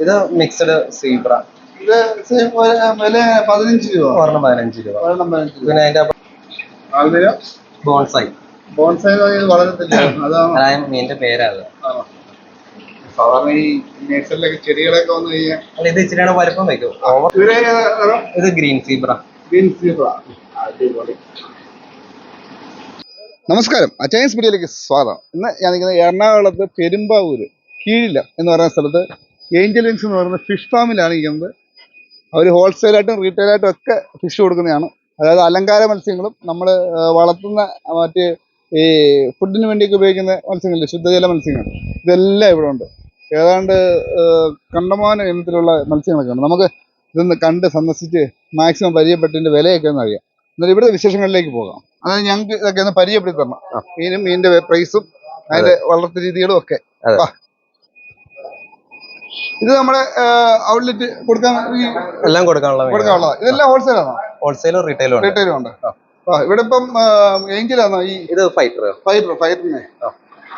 ഇത് mixed zebra ഇത് വില- പതിനഞ്ച് രൂപ. ഒരെണ്ണം പതിനഞ്ച് രൂപ. ഒരെണ്ണം പതിനഞ്ച് രൂപ. പിന്നെ അതിന്റെ ആൽബിന ബോൺസായി. ബോൺസൈ വളരത്തില്ല. അതാണ്? അതായത് മീനിന്റെ പേരാ അത് ആണോ? സാധാരണ ഈ നേഴ്സറിലൊക്കെ ചെടികളൊക്കെ വന്നു കഴിഞ്ഞാൽ അല്ല ഇത് ഇച്ചിരിയാണ് വലുപ്പം വെക്കും ഓവർ ഇവരെ ഏതാ? ഇത് ഗ്രീൻ സീബ്ര. Green zebra. അടിപൊളി. നമസ്കാരം. അച്ചയൻസ് മീഡിയയിലേക്ക് സ്വാഗതം. ഇന്ന് ഞാൻ നിൽക്കുന്നത് എറണാകുളത്ത് പെരുമ്പാവൂര് കീഴില എന്ന് പറയുന്ന സ്ഥലത്ത് ഏഞ്ചൽ വിങ്സ് എന്ന് പറയുന്ന ഫിഷ് ഫാമിലാണ് ഇരിക്കുന്നത് അവർ ഹോൾസെയിലായിട്ടും റീറ്റെയിലായിട്ടും ഒക്കെ ഫിഷ് കൊടുക്കുന്നതാണ്. അതായത് അലങ്കാര മത്സ്യങ്ങളും നമ്മൾ വളർത്തുന്ന മറ്റ് ഈ ഫുഡിന് വേണ്ടിയൊക്കെ ഉപയോഗിക്കുന്ന മത്സ്യങ്ങളില്ലേ ശുദ്ധജല മത്സ്യങ്ങൾ. ഇതെല്ലാം ഇവിടെ ഉണ്ട്. ഏതാണ്ട് കണ്ടമാന ഇനത്തിലുള്ള മത്സ്യങ്ങളൊക്കെ ഉണ്ട്. നമുക്ക് ഇതൊന്ന് കണ്ട് സന്ദർശിച്ച് മാക്സിമം പരിചയപ്പെട്ടതിന്റെ വിലയൊക്കെ ഒന്ന് അറിയാം. എന്നാൽ ഇവിടുത്തെ വിശേഷങ്ങളിലേക്ക് പോകാം. അതായത് ഞങ്ങൾക്ക് ഇതൊക്കെ ഒന്ന് പരിചയപ്പെടുത്തി തരണം. മീനും മീനിന്റെ പ്രൈസും അതിന്റെ വളർത്തു രീതികളും ഒക്കെ. ഇത് നമ്മുടെ ഔട്ട്ലെറ്റ് കൊടുക്കാൻ എല്ലാം കൊടുക്കാനുള്ള കൊടുക്കാനുള്ളതാ. ഇതെല്ലാം ഹോൾസെയിൽ ആണോ? ഹോൾസെയിലും റീറ്റെയിലും റീറ്റെയിലും ഉണ്ട്. ഇവിടെ ഇപ്പം എങ്കിലാണോ ഈ ഇത് ഫൈറ്റർ ഫൈറ്റർ ഫൈറ്ററിനെ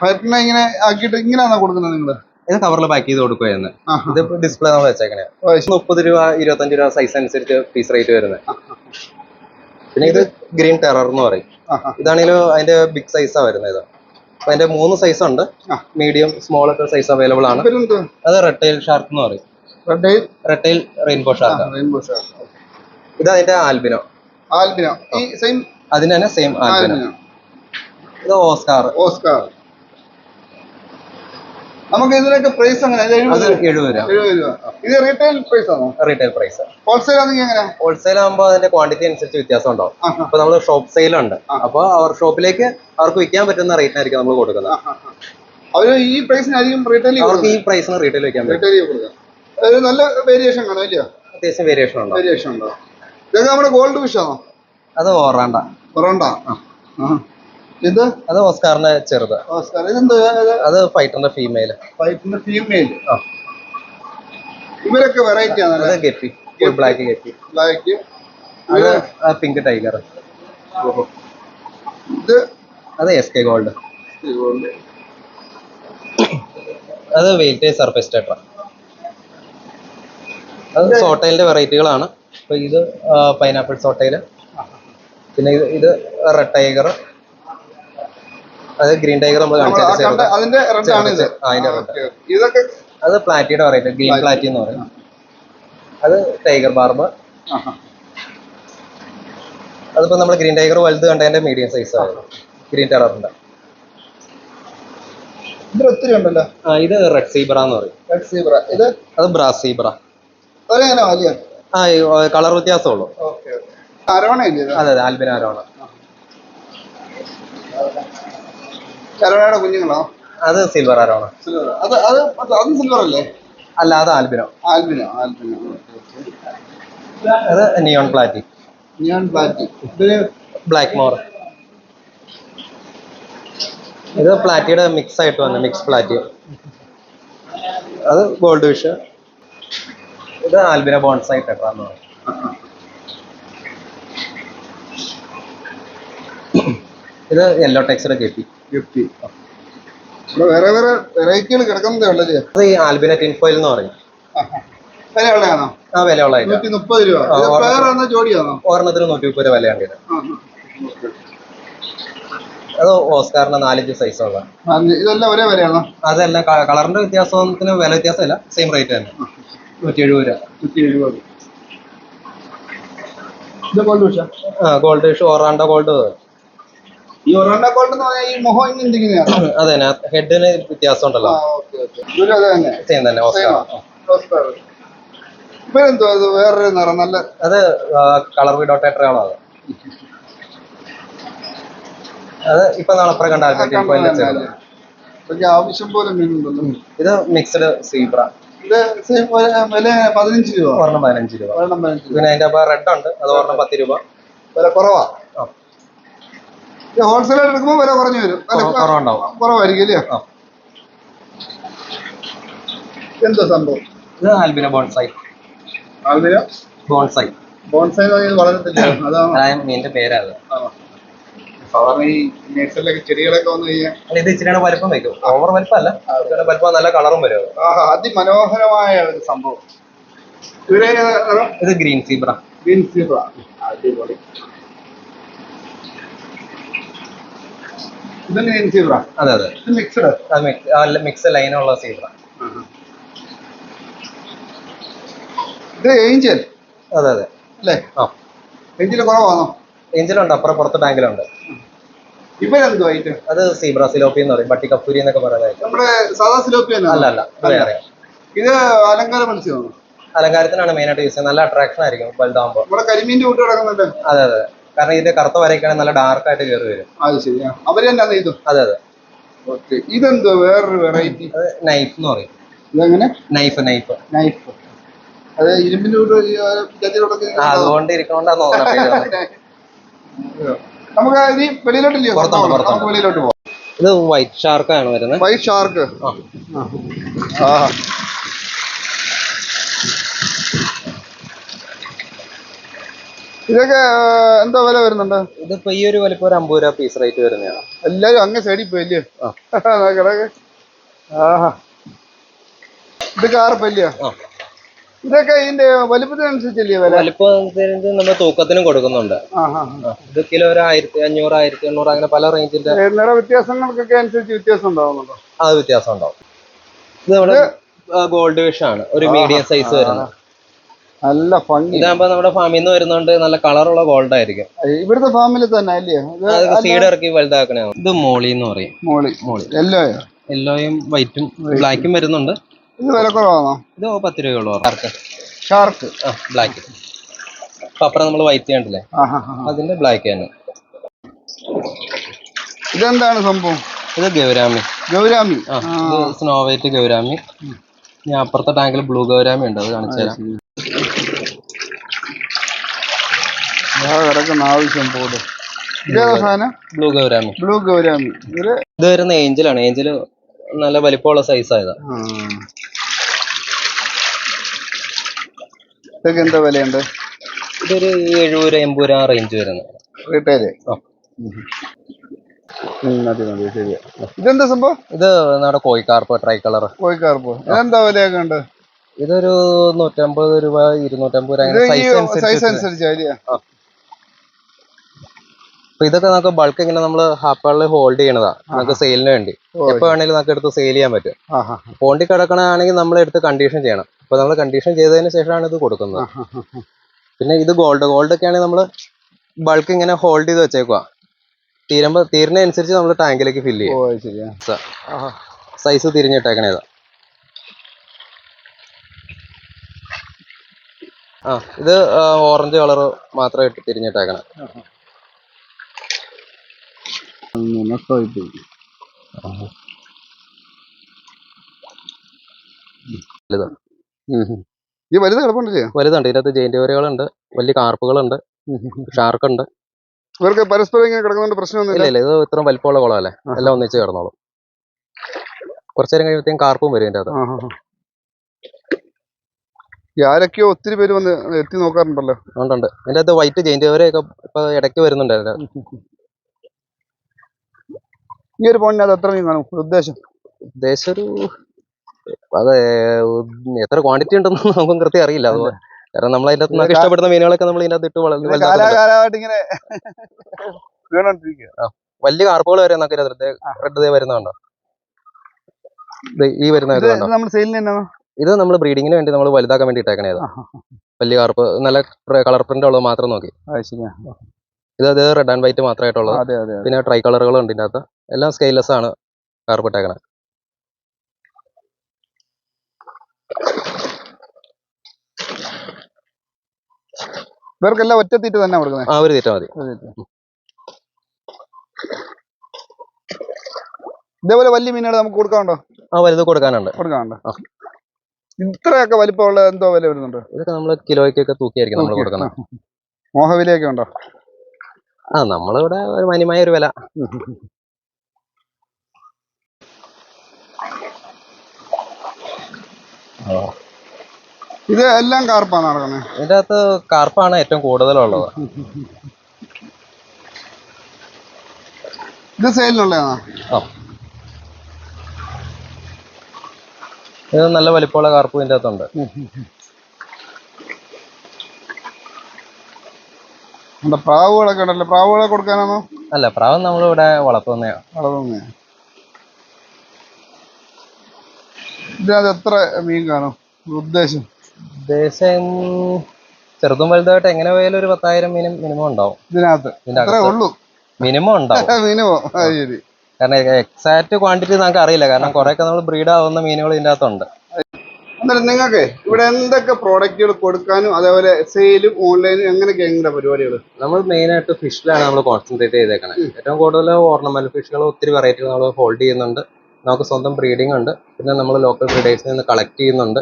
ഫൈറ്ററിനെ ഇങ്ങനെ ആക്കിയിട്ട് ഇങ്ങനെയാണോ കൊടുക്കുന്നത് നിങ്ങൾ ഇത് കവറിൽ പാക്ക് ചെയ്ത് കൊടുക്കുകയെന്ന്. ഇത് ഡിസ്പ്ലേ നമ്മൾ വെച്ചേക്കണേ. മുപ്പത് രൂപ ഇരുപത്തഞ്ച് രൂപ സൈസ് അനുസരിച്ച് പീസ് റേറ്റ് വരുന്നത്. പിന്നെ ഇത് ഗ്രീൻ ടെറർ എന്ന് പറയും. ഇതാണെങ്കിലും അതിന്റെ ബിഗ് സൈസാ വരുന്നത്. അതിന്റെ മൂന്ന് സൈസ് ഉണ്ട്. മീഡിയം സ്മോൾ ഒക്കെ സൈസ് അവൈലബിൾ ആണ്. അത് റെട്ടൈൽ ഷാർക്ക് എന്ന് പറയും. Red redtail rainbow shark rainbow ഇത് അതിന്റെ ആൽബിനോ ആൽബിനോ ഈ സെയിം അതിന് തന്നെ സെയിം ആൽബിനോ ആൽബിനോ ഇത് ഓസ്കാർ ഓസ്കാർ നമുക്ക് ഇതിനൊക്കെ പ്രൈസ് അങ്ങനെ എഴുപത് രൂപ. ഇത് റീറ്റെയിൽ പ്രൈസ് ആണോ? റീറ്റെയിൽ പ്രൈസ് ഹോൾസെയിൽ ആണെങ്കിൽ എങ്ങനെ? ഹോൾസെയിൽ ആകുമ്പോൾ അതിന്റെ ക്വാണ്ടിറ്റി അനുസരിച്ച് വ്യത്യാസം ഉണ്ടാവും. അപ്പൊ നമ്മൾ ഷോപ്പ് സെയിൽ ഉണ്ട്. അപ്പൊ അവർ ഷോപ്പിലേക്ക് അവർക്ക് വിൽക്കാൻ പറ്റുന്ന റേറ്റിനായിരിക്കും നമ്മൾ കൊടുക്കുന്നത്. അവർ ഈ പ്രൈസിനായിരിക്കും റീറ്റെയിൽ അവർക്ക് ഈ പ്രൈസിന് റീറ്റെയിൽ വെക്കാൻ പറ്റും റീറ്റെയിൽ കൊടുക്കാം. നല്ല വേരിയേഷൻ കാണും ഇല്ലയോ അത്യാവശ്യം വേരിയേഷൻ ഉണ്ടോ വേരിയേഷൻ ഉണ്ടോ ഇതൊക്കെ നമ്മുടെ ഗോൾഡ് ഫിഷ് ആണോ? അത് ഓറാണ്ട. പൊറോണ്ട ഇത്? അത് ഓസ്കാറിന്റെ ചെറുത്. ഓസ്കാർ. ഇതെന്ത്? അത് ഫൈറ്ററിന്റെ ഫീമെയിൽ വൈറ്റിന്റെ ഫീമെയിൽ ഇവരൊക്കെ വെറൈറ്റി അത് ആണല്ലേ ഗപ്പി. Black guppy. ബ്ലാക്ക് അത് പിങ്ക് ടൈഗർ ഇത്? അത് എസ് കെ ഗോൾഡ് അത് വെയിറ്റ് സർഫേസ് ടെട്ര അത് സോട്ടയിലിന്റെ വെറൈറ്റികളാണ് അപ്പൊ ഇത് പൈനാപ്പിൾ സോട്ടയിൽ പിന്നെ ഇത് ഇത് റെഡ് ടൈഗർ അത് ഗ്രീൻ ടൈഗർ നമ്മൾ ആ കാണിച്ചത് അതിന്റെ ഇത് അതിന്റെ. ഇതൊക്കെ അത് പ്ലാറ്റിയുടെ പറയുന്നത് ഗ്രീൻ പ്ലാറ്റി എന്ന് പറയും. അത് ടൈഗർ ബാർബ്. അതിപ്പോ നമ്മൾ ഗ്രീൻ ടൈഗർ വലുത് കണ്ടതിന്റെ മീഡിയം സൈസ് ആണ്. ഗ്രീൻ ടെററിന്റെ ഇതിൽ ഒത്തിരി ഉണ്ടല്ലോ. ഇത് റെഡ് സീബ്ര എന്ന് പറയും. റെഡ് സീബ്ര ഇത് അത് ബ്രാസ് സീബ്ര ആ കളർ വ്യത്യാസമുള്ളൂ. അതെ അതെ ആൽബിൻ ആൽബിനാരോണ് അരവണയുടെ കുഞ്ഞുങ്ങളോ? അത് സിൽവർ ആരോ സിൽവർ. അത് അത് അതും സിൽവർ അല്ലേ അല്ല അത് ആൽബിനോ. Albino albino. അത് നിയോൺ പ്ലാറ്റി നിയോൺ പ്ലാറ്റി ഇത് ബ്ലാക്ക് മോർ ഇത് പ്ലാറ്റിയുടെ മിക്സ് ആയിട്ട് വന്ന മിക്സ് പ്ലാറ്റി അത് ഗോൾഡ് വിഷ് ഇത് ആൽബിന ബോൺസ് ആയിട്ട് എന്ന് പറയും ഇത് യെല്ലോ ടെക്സ്ചർ കെട്ടി ഇവിടെ വേറെ വേറെ വെറൈറ്റികൾ കിടക്കുന്നതേ ഉള്ളല്ലേ അത് ഈ ആൽബിന ടിൻഫോയിൽ എന്ന് പറയും. വിലയുള്ളതാണോ? ആ വിലയുള്ള item. നൂറ്റി മുപ്പത് രൂപ. ജോഡിയാണോ? ഒരെണ്ണത്തിന് നൂറ്റി മുപ്പത് രൂപ വിലയാണ് ഇത്. ആ, ആ. അത് ഓസ്കാറിന്റെ നാലഞ്ച് സൈസുള്ള ആ, ഇതെല്ലാം ഒരേ വിലയാണോ? അതെല്ലാം കളറിന്റെ വ്യത്യാസത്തിന് വില വ്യത്യാസമില്ല. സെയിം റേറ്റ് തന്നെ. നൂറ്റി എഴുപത് രൂപ. നൂറ്റി എഴുപത് ഇത് ഗോൾഡ് വിഷ ആ ഗോൾഡ് ഓറാണ്ട ഗോൾഡ് ഈ ഒറോണ്ട ഗോൾഡ് എന്ന് പറഞ്ഞാൽ ഈ മുഖം ഇങ്ങനെ ഇരിക്കുന്നതാണ് അതെ ഹെഡിന് വ്യത്യാസം ഉണ്ടല്ലോ സെയിം തന്നെ. ഓസ്കാർ അത് വേറൊരു നിറം നല്ല അത് കളർ വിഡോ ടെട്രയാണോ അത്. അത് ഇപ്പൊ നാളെ കണ്ടാൽ ആവശ്യം പോലെ മീനുണ്ടല്ലോ ഇത് മിക്സഡ് സീബ്ര വില- പതിനഞ്ച് രൂപ. ഒരെണ്ണം പതിനഞ്ച് രൂപ. ഒരെണ്ണം പതിനഞ്ച് രൂപ. പിന്നെ അതിന്റെ റെഡ് ഉണ്ട് അത് ഒരെണ്ണം പത്ത് രൂപ. വില കുറവാ. ഹോൾസെയിൽ എടുക്കുമ്പോൾ വില കുറഞ്ഞു വരും. കുറവുണ്ടാവും. കുറവായിരിക്കും അല്ലേ? എന്താ സംഭവം? ഇത് albino bonsai. Albino? Bonsai. Bonsai വളരത്തില്ല അതാണ് മീനിന്റെ ഇത് വലിപ്പം വെക്കും ഓവർ വലിപ്പമല്ല ഇച്ചിരിയുടെ വലിപ്പം നല്ല കളറും വരും അതിമനോഹരമായ ഒരു സംഭവം. ഇത് ഗ്രീൻ സീബ്ര. Green zebra. അടിപൊളി. ഇതന്നെ ഗ്രീൻ സീബ്ര അതെ അതെ. ഇത് മിക്സ്ഡ് അത് മിക്സ് മിക്സ് ലൈനുള്ള സീബ്ര ഇത് ഏഞ്ചൽ അതെ അതെ. അല്ലേ? ആ. ഏഞ്ചൽ കുറവാണോ? ഏഞ്ചലുണ്ട് അപ്പുറം പുറത്ത് ടാങ്കിലുണ്ട് ഇവരെന്തോ ആയിട്ട് അത് സീബ്ര സിലോപ്പി എന്ന് പറയും എന്നൊക്കെ പറയുന്നത് നമ്മുടെ സാധാ സിലോപ്പി അല്ല അല്ല ഇത് വേറെ ഇത് അലങ്കാര മത്സ്യമാണ്? അലങ്കാരത്തിനാണ് മെയിൻ ആയിട്ട് യൂസ് ചെയ്യുന്നത്. നല്ല അട്രാക്ഷൻ ആയിരിക്കും വലുതാകുമ്പോൾ നമ്മുടെ കരിമീന്റെ കൂട്ട് കിടക്കുന്നുണ്ട്. അതെ അതെ. കാരണം ഇതിന്റെ കറുത്ത വരയ്ക്കാണെങ്കിൽ നല്ല ഡാർക്ക് ആയിട്ട് കയറി വരും. അത് ശരി. ആ. അവർ തന്നെ ചെയ്തു? അതെ അതെ. ഓക്കെ. ഇതെന്തോ വേറൊരു വെറൈറ്റി അത് നൈഫ് എന്ന് പറയും. ഇതെങ്ങനെ? നൈഫ് നൈഫ് നൈഫ് അത് ഇരുമ്പിന്റെ കൂട്ട് ഈ, ആ, അതുകൊണ്ട് ഇരിക്കണോണ്ടാന്ന് തോന്നുന്നത് നമുക്ക് ഇനി വെളിയിലോട്ടില്ലയോ പുറത്താണ്, പുറത്താണ്. നമുക്ക് വെളിയിലോട്ട് പോവാം. ഇത് വൈറ്റ് ഷാർക്കാണ് വരുന്നത്. വൈറ്റ് ഷാർക്ക് ആ. ഇതൊക്കെ എന്താ വില വരുന്നുണ്ട്? ഇതിപ്പോ ഈ ഒരു വലിപ്പം ഒരു അമ്പത് രൂപ പീസ് റേറ്റ് വരുന്നതാണ്. എല്ലാരും അങ്ങ് സൈഡിൽ പോയില്ലേ? ആഹാ. ഇത് കാർപ്പല്ലയോ ആ. ഇതൊക്കെ ഇതിന്റെ വലിപ്പത്തിനനുസരിച്ചല്ലേ വില? വലിപ്പം നമ്മൾ തൂക്കത്തിനും കൊടുക്കുന്നുണ്ട്. ഇത് കിലോ ഒരു ആയിരത്തി അഞ്ഞൂറ് ആയിരത്തി എണ്ണൂറ് അങ്ങനെ പല റേഞ്ചിന്റെ നിറ വ്യത്യാസങ്ങൾക്കൊക്കെ അനുസരിച്ച് വ്യത്യാസം ഉണ്ടാവുന്നുണ്ടോ? അത് വ്യത്യാസം ഉണ്ടാവും. ഇത് നമ്മുടെ ഗോൾഡ് ഫിഷ് ആണ്. ഒരു മീഡിയം സൈസ് വരുന്നത്. നല്ല ഭംഗി. ഇതാകുമ്പോ നമ്മുടെ ഫാമിൽ നിന്ന് വരുന്നോണ്ട് നല്ല കളറുള്ള ഗോൾഡ് ആയിരിക്കും. ഇവിടുത്തെ ഫാമിൽ തന്നെ അല്ലേ? സീഡ് ഇറക്കി വലുതാക്കണേ. ഇത് മോളി എന്ന് പറയും. മോളി. മോളി. എല്ലോയോ യെല്ലോയും വൈറ്റും ബ്ലാക്കും വരുന്നുണ്ട്. ഇത് വില കുറവാണോ? ഇത് പത്ത് രൂപയുള്ളൂ ഷാർക്ക് ഷാർക്ക് ആ ബ്ലാക്ക് അപ്പൊ അപ്പുറം നമ്മൾ വൈറ്റ് കണ്ടില്ലേ? അതിന്റെ ബ്ലാക്ക് തന്നെ ഇതെന്താണ് സംഭവം? ഇത് ഗൗരാമി. ഗൗരാമി. ആ സ്നോ വൈറ്റ് ഗൗരാമി. ഞാൻ അപ്പുറത്തെ ടാങ്കിൽ ബ്ലൂ ഗൗരാമി ഉണ്ട്. അത് കാണിച്ചു തരാം ആ കിടക്കുന്ന ആവശ്യം പോലും. സാധനം. Blue gourami. Blue gourami. ഇത് വരുന്ന ഏഞ്ചലാണ് ഏഞ്ചൽ നല്ല വലിപ്പമുള്ള സൈസ് ആയതാ. ആ. ഇതൊക്കെ എന്താ വിലയുണ്ട്? ഇതൊരു എഴുപത് രൂപ എൺപത് രൂപ റേഞ്ച് വരുന്നത് റീറ്റെയിൽ ആ. മതി മതി ശരി ഇതെന്താ സംഭവം? ഇത് നമ്മുടെ കോഴിക്കാർപ്പ് ട്രൈ കളർ കോഴിക്കാർപ്പോ ഇതെന്താ വിലയൊക്കെ ഉണ്ട് ഇതൊരു നൂറ്റമ്പത് രൂപ ഇരുന്നൂറ്റമ്പത് രൂപ ഇത് അങ്ങനെ ഈ സൈസ് സൈസ് അനുസരിച്ച് അനുസരിച്ച് അല്ലേ അപ്പൊ ഇതൊക്കെ നമുക്ക് ബൾക്ക് ഇങ്ങനെ നമ്മൾ ഹാപ്പുകളിൽ ഹോൾഡ് ചെയ്യണതാ. നമുക്ക് സെയിലിന് വേണ്ടി. എപ്പോ വേണേലും നമുക്ക് എടുത്ത് സെയിൽ ചെയ്യാൻ പറ്റും. പോണ്ടി കിടക്കണാണെങ്കിൽ നമ്മൾ എടുത്ത് കണ്ടീഷൻ ചെയ്യണം. അപ്പൊ നമ്മൾ കണ്ടീഷൻ ചെയ്തതിന് ശേഷമാണ് ഇത് കൊടുക്കുന്നത്. പിന്നെ ഇത് ഗോൾഡ് ഗോൾഡ് ഒക്കെ ആണെങ്കിൽ നമ്മൾ ബൾക്ക് ഇങ്ങനെ ഹോൾഡ് ചെയ്ത് വെച്ചേക്കുക തീരുമ്പോ തീരുന്നതനുസരിച്ച് നമ്മൾ ടാങ്കിലേക്ക് ഫില്ല് ചെയ്യും. സൈസ് തിരിഞ്ഞിട്ടേക്കണേതാ. ആ ഇത് ഓറഞ്ച് കളർ മാത്രമായിട്ട് തിരിഞ്ഞിട്ടേക്കണം. നഷ്ടമായി പോയി വലുത്. ഈ വലുത് കിടപ്പുണ്ടല്ലേ? വലുതുണ്ട്. ഇതിനകത്ത് ജയിന്റുവരകളുണ്ട് വലിയ കാർപ്പുകളുണ്ട്. ഷാർക്ക് ഉണ്ട് ഇവർക്ക് പരസ്പരം ഇങ്ങനെ കിടക്കുന്നതുകൊണ്ട് പ്രശ്നമൊന്നുമില്ല? ഇല്ല ഇല്ല. ഇത് ഇത്രയും വലിപ്പമുള്ള കുളമല്ലേ? എല്ലാം ഒന്നിച്ച് കിടന്നോളും. കുറച്ചു നേരം കഴിയുമ്പോഴത്തേക്കും കാർപ്പും വരും ഇതിന്റെ അകത്ത്. ആരൊക്കെയോ ഒത്തിരി പേര് വന്ന് എത്തി നോക്കാറുണ്ടല്ലോ. അതുകൊണ്ടുണ്ട് ഇതിന്റെ അകത്ത് വൈറ്റ് ജയിന്റുവരയൊക്കെ ഇപ്പൊ ഇടയ്ക്ക് വരുന്നുണ്ട് അതിന്റെ ഈ ഒരു പോയിന്റ് അത് എത്ര മീൻ കാണും ഉദ്ദേശം? ഉദ്ദേശം ഒരു അത് എത്ര ക്വാണ്ടിറ്റി ഉണ്ടെന്ന് നമുക്ക് കൃത്യം അറിയില്ല. അത് കാരണം നമ്മൾ അതിന്റെ അകത്ത് ഇഷ്ടപ്പെടുന്ന മീനുകളൊക്കെ നമ്മൾ ഇതിന്റെ അകത്ത് ഇട്ട് വളർന്നു വലിയ കാർപ്പുകൾ വരെ നമുക്ക് റെഡ് വരുന്നുണ്ടോ ദേ ഈ വരുന്ന ഇത് നമ്മൾ ബ്രീഡിങ്ങിന് വേണ്ടി നമ്മൾ വലുതാക്കാൻ വേണ്ടി ഇട്ടേക്കണേ ഇത്. വലിയ കാർപ്പ് നല്ല കളർ പ്രിന്റ് ഉള്ളത് മാത്രം നോക്കി. ഇത് അത് റെഡ് ആൻഡ് വൈറ്റ് മാത്രമായിട്ടുള്ളത്. പിന്നെ ട്രൈ കളറുകളും ഉണ്ട് ഇതിന്റെ അകത്ത് എല്ലാം സ്കെയിൽലെസ് ആണ്. കാർപ്പ് ഇട്ടേക്കണേ ഇവർക്കെല്ലാം ഒറ്റത്തീറ്റ് തന്നെ കൊടുക്കുന്നത് ആ ഒരു തീറ്റ മതി. ഇതേപോലെ വലിയ മീനുകൾ നമുക്ക് കൊടുക്കാനുണ്ടോ? ആ വലുത് കൊടുക്കാനുണ്ട്. കൊടുക്കാനുണ്ട്? ഇത്രയൊക്കെ വലിപ്പമുള്ള എന്തോ വില വരുന്നുണ്ട്? ഇതൊക്കെ നമ്മൾ കിലോയ്ക്കൊക്കെ തൂക്കിയായിരിക്കും നമ്മൾ കൊടുക്കുന്നത് മോഹവിലയൊക്കെ ഉണ്ടോ? ആ നമ്മളിവിടെ ഒരു മാന്യമായ ഒരു വില. ഇത് എല്ലാം കാർപ്പാണ് നടക്കുന്നത്. ഇതിന്റെ അകത്ത് കാർപ്പാണ് ഏറ്റവും കൂടുതലുള്ളത്. ഇത് സെയിലിനുള്ളതാണോ? ആ. ഇത് നല്ല വലിപ്പമുള്ള കാർപ്പ് ഇതിന്റെ അകത്തുണ്ട്. പ്രാവുകളൊക്കെ ഉണ്ടല്ലോ. പ്രാവുകളെ കൊടുക്കാനാണോ? അല്ല പ്രാവ് നമ്മളിവിടെ വളർത്തുന്നതാണ് വളർന്നേ ഇതിനകത്ത് എത്ര മീൻ കാണും? ഉദ്ദേശം? ഉദ്ദേശം ചെറുതും വലുതായിട്ട് എങ്ങനെ പോയാലും ഒരു പത്തായിരം മീനും മിനിമം ഉണ്ടാവും. ഇതിനകത്ത്. ഇതിന്റെ അത്രേ അകത്ത്. ഉള്ളൂ. മിനിമം ഉണ്ടാവും. മിനിമം ശരി. കാരണം എക്സാക്ട് ക്വാണ്ടിറ്റി നമുക്ക് അറിയില്ല. കാരണം കുറെയൊക്കെ നമ്മൾ ബ്രീഡ് ആവുന്ന മീനുകൾ ഇതിന്റെ അകത്തുണ്ട്. അന്നേരം നിങ്ങൾക്ക് ഇവിടെ എന്തൊക്കെ പ്രോഡക്റ്റുകൾ കൊടുക്കാനും അതേപോലെ സെയിലും ഓൺലൈനും എങ്ങനെയൊക്കെ എങ്ങനെ പരിപാടികൾ? നമ്മൾ മെയിൻ ആയിട്ട് ഫിഷിലാണ് നമ്മൾ കോൺസെൻട്രേറ്റ് ചെയ്തേക്കണത് ഏറ്റവും കൂടുതൽ ഓർണമെന്റ് ഫിഷുകൾ ഒത്തിരി വെറൈറ്റികൾ നമ്മൾ ഹോൾഡ് ചെയ്യുന്നുണ്ട്. നമുക്ക് സ്വന്തം ബ്രീഡിംഗ് ഉണ്ട്. പിന്നെ നമ്മൾ ലോക്കൽ ബ്രീഡേഴ്സിൽ നിന്ന് കളക്ട് ചെയ്യുന്നുണ്ട്.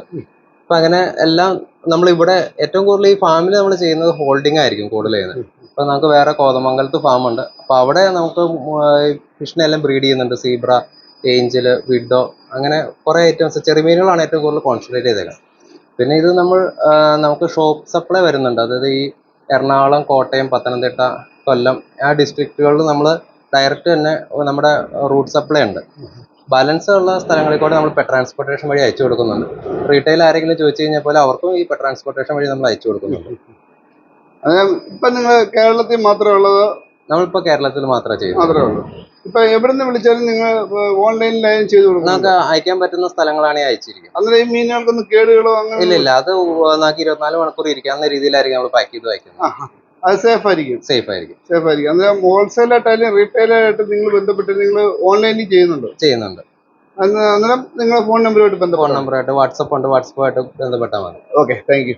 അപ്പൊ അങ്ങനെ എല്ലാം നമ്മൾ ഇവിടെ ഏറ്റവും കൂടുതൽ ഈ ഫാമിൽ നമ്മൾ ചെയ്യുന്നത് ഹോൾഡിംഗ് ആയിരിക്കും കൂടുതൽ ചെയ്യുന്നത്. അപ്പൊ നമുക്ക് വേറെ കോതമംഗലത്ത് ഫാം ഉണ്ട്. അപ്പൊ അവിടെ നമുക്ക് ഫിഷിനെ എല്ലാം ബ്രീഡ് ചെയ്യുന്നുണ്ട്. സീബ്ര ഏഞ്ചൽ വിഡോ അങ്ങനെ കുറേ ഐറ്റംസ് ചെറുമീനുകളാണ് ഏറ്റവും കൂടുതൽ കോൺസെൻട്രേറ്റ് ചെയ്തേക്കുന്നത് പിന്നെ ഇത് നമ്മൾ നമുക്ക് ഷോപ്പ് സപ്ലൈ വരുന്നുണ്ട്. അതായത് ഈ എറണാകുളം കോട്ടയം പത്തനംതിട്ട കൊല്ലം ആ ഡിസ്ട്രിക്റ്റുകളിൽ നമ്മൾ ഡയറക്റ്റ് തന്നെ നമ്മുടെ റൂട്ട് സപ്ലൈ ഉണ്ട്. ബാലൻസ് ഉള്ള സ്ഥലങ്ങളിൽ കൂടെ നമ്മൾ പെർ ട്രാൻസ്പോർട്ടേഷൻ വഴി അയച്ചു കൊടുക്കുന്നുണ്ട്. റീറ്റെയിൽ ആരെങ്കിലും ചോദിച്ചു കഴിഞ്ഞാൽ പോലെ അവർക്കും ഈ പെർ ട്രാൻസ്പോർട്ടേഷൻ വഴി നമ്മൾ അയച്ചു കൊടുക്കുന്നുണ്ട്. ഇപ്പൊ നിങ്ങൾ കേരളത്തിൽ മാത്രമേ ഉള്ളത്? നമ്മളിപ്പോ കേരളത്തിൽ മാത്രമേ ചെയ്യുന്നു ഇപ്പൊ വിളിച്ചാലും നിങ്ങൾ ഓൺലൈനിലായാലും ചെയ്തു കൊടുക്കും. നമുക്ക് അയക്കാൻ പറ്റുന്ന സ്ഥലങ്ങളാണ് അയച്ചിരിക്കുന്നത്. അന്നേരം ഈ മീനുകൾക്കൊന്നും കേടുകളോ അങ്ങനെ ഇല്ല ഇല്ല അത് നമുക്ക് ഇരുപത്തിനാല് മണിക്കൂർ ഇരിക്കാവുന്ന രീതിയിലായിരിക്കും നമ്മൾ പാക്ക് ചെയ്ത് ആ. അത് സേഫ് ആയിരിക്കും സേഫ് ആയിരിക്കും സേഫ് ആയിരിക്കും അന്നേരം ഹോൾസെയിൽ ആയിട്ടായാലും റീറ്റെയിൽ ആയിട്ട് നിങ്ങൾ ബന്ധപ്പെട്ട് നിങ്ങൾ ഓൺലൈനിൽ ചെയ്യുന്നുണ്ട്? ചെയ്യുന്നുണ്ട്. അന്ന് അന്നേരം നിങ്ങളെ ഫോൺ നമ്പറുമായിട്ട് ഫോൺ ബന്ധപ്പെടണം നമ്പറായിട്ട് വാട്സപ്പ് ഉണ്ട്. വാട്സപ്പുമായിട്ട് ബന്ധപ്പെട്ടാൽ മതി. Okay thank you.